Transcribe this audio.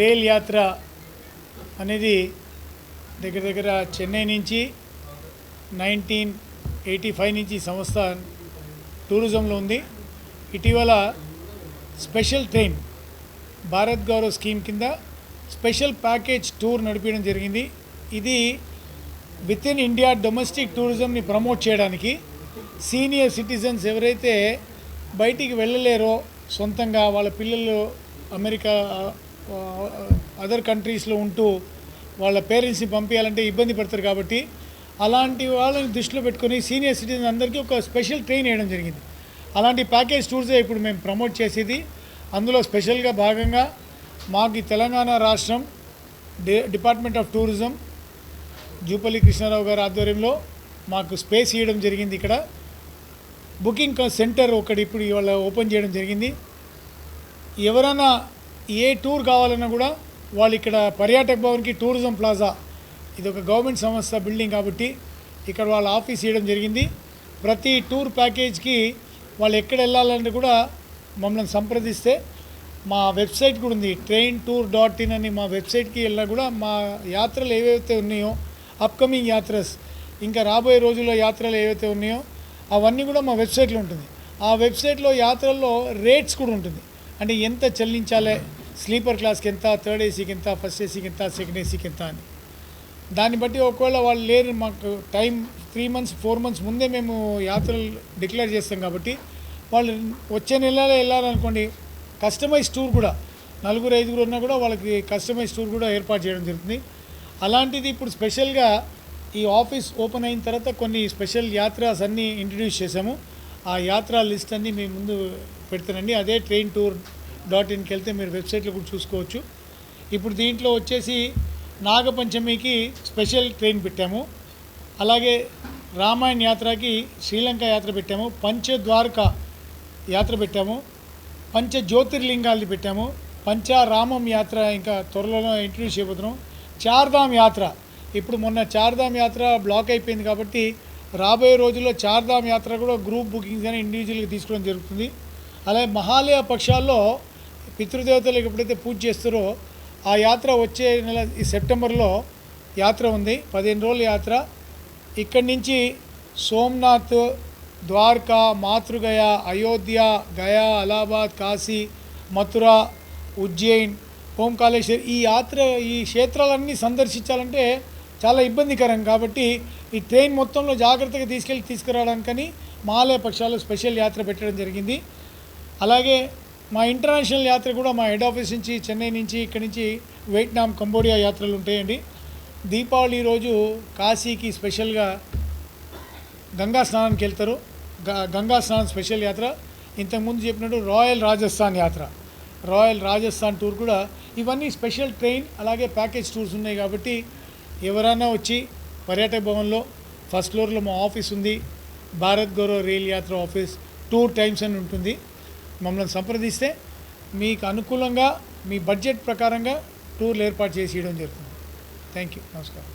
Rail యాత్ర అనేది దగ్గర దగ్గర చెన్నై నుంచి నైన్టీన్ ఎయిటీ ఫైవ్ నుంచి సంస్థ టూరిజంలో ఉంది. ఇటీవల special train Bharat Gaurav scheme కింద స్పెషల్ ప్యాకేజ్ టూర్ నడిపించడం జరిగింది. ఇది విత్ ఇన్ ఇండియా డొమెస్టిక్ టూరిజంని ప్రమోట్ చేయడానికి సీనియర్ సిటిజన్స్ ఎవరైతే బయటికి వెళ్ళలేరో సొంతంగా వాళ్ళ పిల్లలు అమెరికా అదర్ కంట్రీస్లో ఉంటూ వాళ్ళ పేరెంట్స్ని పంపించాలంటే ఇబ్బంది పడతారు కాబట్టి అలాంటి వాళ్ళని దృష్టిలో పెట్టుకొని సీనియర్ సిటిజన్ అందరికీ ఒక స్పెషల్ ట్రైన్ వేయడం జరిగింది. అలాంటి ప్యాకేజ్ టూర్సే ఇప్పుడు మేము ప్రమోట్ చేసేది. అందులో స్పెషల్గా భాగంగా మాకు తెలంగాణ రాష్ట్రం department of tourism Jupally Krishna Rao గారి ఆధ్వర్యంలో మాకు స్పేస్ ఇవ్వడం జరిగింది ఇక్కడ. బుకింగ్ సెంటర్ ఒకటి ఇప్పుడు ఇవాళ ఓపెన్ చేయడం జరిగింది. ఎవరైనా ఏ టూర్ కావాలన్నా కూడా వాళ్ళు ఇక్కడ పర్యాటక భవన్కి టూరిజం ప్లాజా ఇది ఒక గవర్నమెంట్ సంస్థ బిల్డింగ్ కాబట్టి ఇక్కడ వాళ్ళ ఆఫీస్ ఇవ్వడం జరిగింది. ప్రతి టూర్ ప్యాకేజ్కి వాళ్ళు ఎక్కడ వెళ్ళాలంటే కూడా మమ్మల్ని సంప్రదిస్తే మా వెబ్సైట్ కూడా ఉంది ట్రైన్ టూర్ డాట్ ఇన్ అని మా వెబ్సైట్కి వెళ్ళినా కూడా మా యాత్రలు ఏవైతే ఉన్నాయో అప్కమింగ్ యాత్రస్ ఇంకా రాబోయే రోజుల్లో యాత్రలు ఏవైతే ఉన్నాయో అవన్నీ కూడా మా వెబ్సైట్లో ఉంటుంది. ఆ వెబ్సైట్లో యాత్రల్లో రేట్స్ కూడా ఉంటుంది. అంటే ఎంత చెల్లించాలి స్లీపర్ క్లాస్కి ఎంత థర్డ్ ఏసీకి ఎంత ఫస్ట్ ఏసీకి ఎంత సెకండ్ ఏసీకి ఎంత అని. దాన్ని బట్టి ఒకవేళ వాళ్ళు లేరు మాకు time three months four months ముందే మేము యాత్రలు డిక్లేర్ చేస్తాం కాబట్టి వాళ్ళు వచ్చే నెలలో వెళ్ళాలనుకోండి కస్టమైజ్ టూర్ కూడా నలుగురు ఐదుగురు ఉన్నా కూడా వాళ్ళకి కస్టమైజ్ టూర్ కూడా ఏర్పాటు చేయడం జరుగుతుంది. అలాంటిది ఇప్పుడు స్పెషల్గా ఈ ఆఫీస్ ఓపెన్ అయిన తర్వాత కొన్ని స్పెషల్ యాత్రాస్ అన్నీ ఇంట్రడ్యూస్ చేశాము. ఆ యాత్రా లిస్ట్ అన్నీ మీ ముందు పెడతానండి. అదే ట్రైన్ టూర్ డాట్ ఇన్కి వెళ్తే మీరు వెబ్సైట్లో కూడా చూసుకోవచ్చు. ఇప్పుడు దీంట్లో వచ్చేసి నాగపంచమికి స్పెషల్ ట్రైన్ పెట్టాము. అలాగే రామాయణ యాత్రకి శ్రీలంక యాత్ర పెట్టాము. పంచద్వారక యాత్ర పెట్టాము. పంచ జ్యోతిర్లింగాలు పెట్టాము. పంచారామం యాత్ర ఇంకా త్వరలో ఇంట్రడ్యూస్ చేయబోతున్నాం. చార్ధామ్ యాత్ర. ఇప్పుడు మొన్న చార్ధామ్ యాత్ర బ్లాక్ అయిపోయింది కాబట్టి రాబోయే రోజుల్లో చార్ధామ్ యాత్ర కూడా గ్రూప్ బుకింగ్స్ అని ఇండివిజువల్గా తీసుకోవడం జరుగుతుంది. అలాగే మహాలయ పక్షాల్లో పితృదేవతలకు ఎప్పుడైతే పూజ చేస్తారో ఆ యాత్ర వచ్చే నెల ఈ సెప్టెంబర్లో యాత్ర ఉంది. పదిహేను రోజుల యాత్ర. ఇక్కడి నుంచి సోమనాథ్ ద్వారకా మాతృగయ అయోధ్య గయా అలహాబాద్ కాశీ మథుర ఉజ్జయిన్ ఓంకాళేశ్వర్ ఈ యాత్ర ఈ క్షేత్రాలన్నీ సందర్శించాలంటే చాలా ఇబ్బందికరం. కాబట్టి ఈ ట్రైన్ మొత్తంలో జాగ్రత్తగా తీసుకెళ్ళి తీసుకురావడానికని మాలయ పక్షాలు స్పెషల్ యాత్ర పెట్టడం జరిగింది. అలాగే మా ఇంటర్నేషనల్ యాత్ర కూడా మా హెడ్ ఆఫీస్ నుంచి చెన్నై నుంచి ఇక్కడి నుంచి వియట్నాం కంబోడియా యాత్రలు ఉంటాయండి. దీపావళి రోజు కాశీకి స్పెషల్గా గంగా స్నానానికి వెళ్తారు. గ- గంగా స్నానం స్పెషల్ యాత్ర. ఇంతకుముందు చెప్పినట్టు రాయల్ రాజస్థాన్ యాత్ర. రాయల్ రాజస్థాన్ టూర్ కూడా ఇవన్నీ స్పెషల్ ట్రైన్ అలాగే ప్యాకేజ్ టూర్స్ ఉన్నాయి కాబట్టి ఎవరైనా వచ్చి పర్యాటక భవన్లో ఫస్ట్ ఫ్లోర్లో మా ఆఫీస్ ఉంది. భారత్ గౌరవ రైల్ యాత్ర ఆఫీస్ టూ టైమ్స్ అని ఉంటుంది. మమ్మల్ని సంప్రదిస్తే మీకు అనుకూలంగా మీ బడ్జెట్ ప్రకారంగా టూర్లు ఏర్పాటు చేసి ఇవ్వడం జరుగుతుంది. Thank you. నమస్కారం.